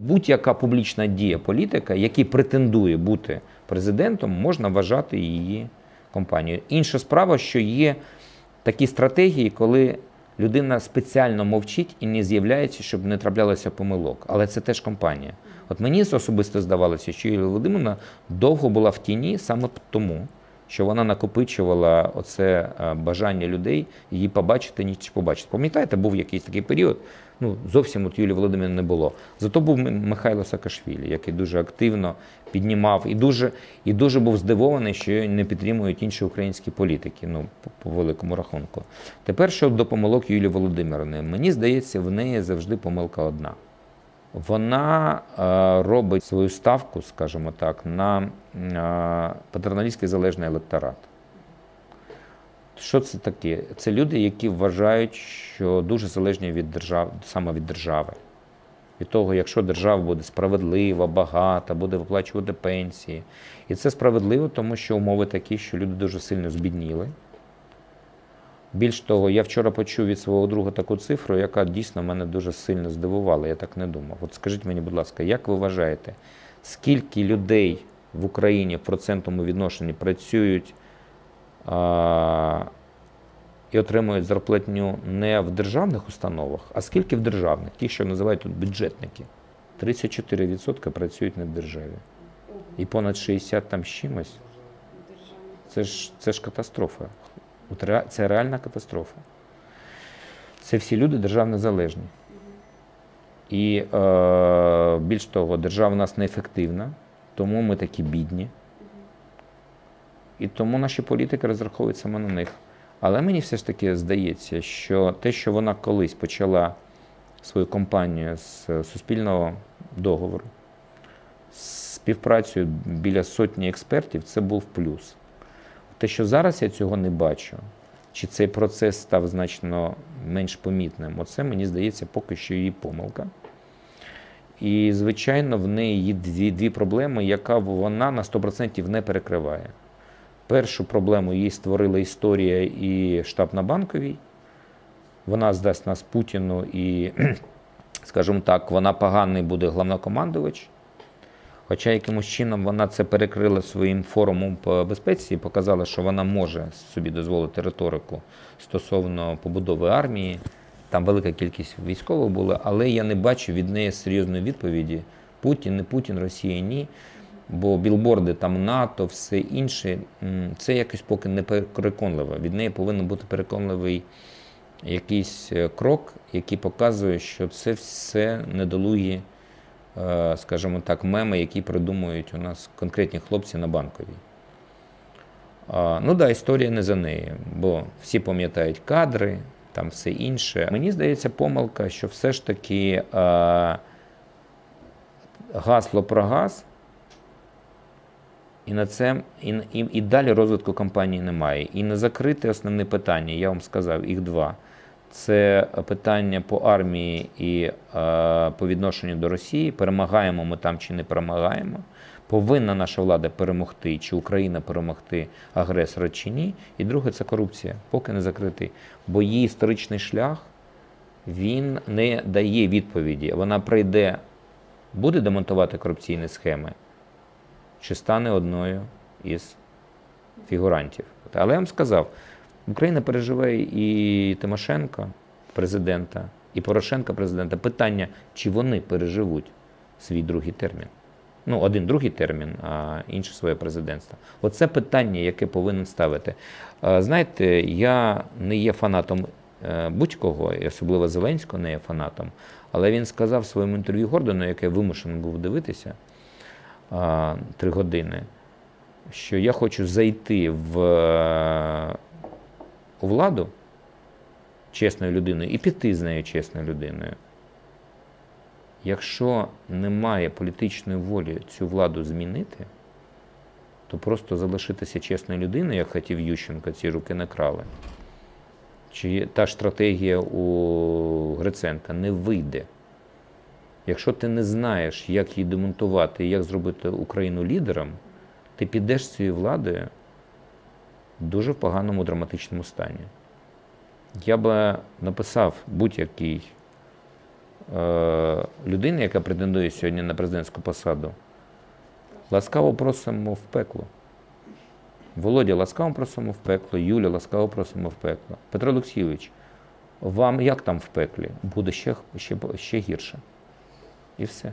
Будь-яка публічна дія політика, який претендує бути президентом, можна вважати її компанією. Інша справа, що є такі стратегії, коли людина спеціально мовчить і не з'являється, щоб не траплялося помилок. Але це теж компанія. От мені особисто здавалося, що Юлія Володимирівна довго була в тіні саме тому, що вона накопичувала оце е, бажання людей її побачити, ніч побачити. Пам'ятаєте, був якийсь такий період. Ну, зовсім от Юлії Володимирівни не було. Зато був Михайло Саакашвілі, який дуже активно піднімав і дуже, і дуже був здивований, що не підтримують інші українські політики, ну, по, по великому рахунку. Тепер щодо помилок Юлії Володимирівни, мені здається, в неї завжди помилка одна. Вона е, робить свою ставку, скажімо так, на е, патерналістський залежний електорат. Що це таке? Це люди, які вважають, що дуже залежні від держави, саме від держави. Від того, якщо держава буде справедлива, багата, буде виплачувати пенсії. І це справедливо, тому що умови такі, що люди дуже сильно збідніли. Більш того, я вчора почув від свого друга таку цифру, яка дійсно мене дуже сильно здивувала. Я так не думав. От скажіть мені, будь ласка, як ви вважаєте, скільки людей в Україні в процентному відношенні працюють а, і отримують зарплатню не в державних установах, а скільки в державних, ті, що називають тут бюджетники? 34% працюють не в державі. І понад 60 там з чимось. Це ж, це ж катастрофа. Це реальна катастрофа. Це всі люди державно залежні. І е, більш того, держава у нас неефективна, тому ми такі бідні. І тому наші політики розраховують саме на них. Але мені все ж таки здається, що те, що вона колись почала свою кампанію з суспільного договору, з співпрацею біля сотні експертів, це був плюс. Те, що зараз я цього не бачу, чи цей процес став значно менш помітним, оце мені здається поки що її помилка. І, звичайно, в неї є дві, дві проблеми, яка вона на 100% не перекриває. Першу проблему їй створила історія і штаб на банковій. Вона здасть нас Путіну і, скажімо так, вона поганий буде головнокомандувач. Хоча якимось чином вона це перекрила своїм форумом по безпеці і показала, що вона може собі дозволити риторику стосовно побудови армії. Там велика кількість військових було, але я не бачу від неї серйозної відповіді: Путін, не Путін, Росія ні. Бо білборди там НАТО, все інше, це якось поки не переконливо. Від неї повинен бути переконливий якийсь е, крок, який показує, що це все недолугі, скажімо так, меми, які придумують у нас конкретні хлопці на банковій. Ну да, історія не за нею, бо всі пам'ятають кадри, там все інше. Мені здається, помилка, що все ж таки е, гасло про газ. І на це і, і, і далі розвитку кампанії немає. І не закрити основне питання, я вам сказав, їх два. Це питання по армії і е, по відношенню до Росії. Перемагаємо ми там чи не перемагаємо. Повинна наша влада перемогти, чи Україна перемогти агресора чи ні. І друге це корупція, поки не закритий. Бо її історичний шлях він не дає відповіді. Вона прийде, буде демонтувати корупційні схеми чи стане одною із фігурантів. Але я вам сказав, Україна переживає і Тимошенко, президента, і Порошенка президента. Питання, чи вони переживуть свій другий термін. Ну, один другий термін, а інший своє президентство. Оце питання, яке повинен ставити. Е, Знаєте, я не є фанатом е, будь-кого, і особливо Зеленського не є фанатом, але він сказав в своєму інтерв'ю Гордону, яке вимушений був дивитися три години, що я хочу зайти в е, у владу чесною людиною і піти з нею чесною людиною. Якщо немає політичної волі цю владу змінити, то просто залишитися чесною людиною, як хотів Ющенко, ці руки не крали. Чи та стратегія у Гриценка не вийде. Якщо ти не знаєш, як її демонтувати і як зробити Україну лідером, ти підеш з цією владою в поганому драматичному стані. Я би написав будь-який е, людини, яка претендує сьогодні на президентську посаду, ласкаво просимо в пекло. Володя, ласкаво просимо в пекло, Юля, ласкаво просимо в пекло. Петро Олексійович, вам як там в пеклі? Буде ще, ще, ще гірше. І все.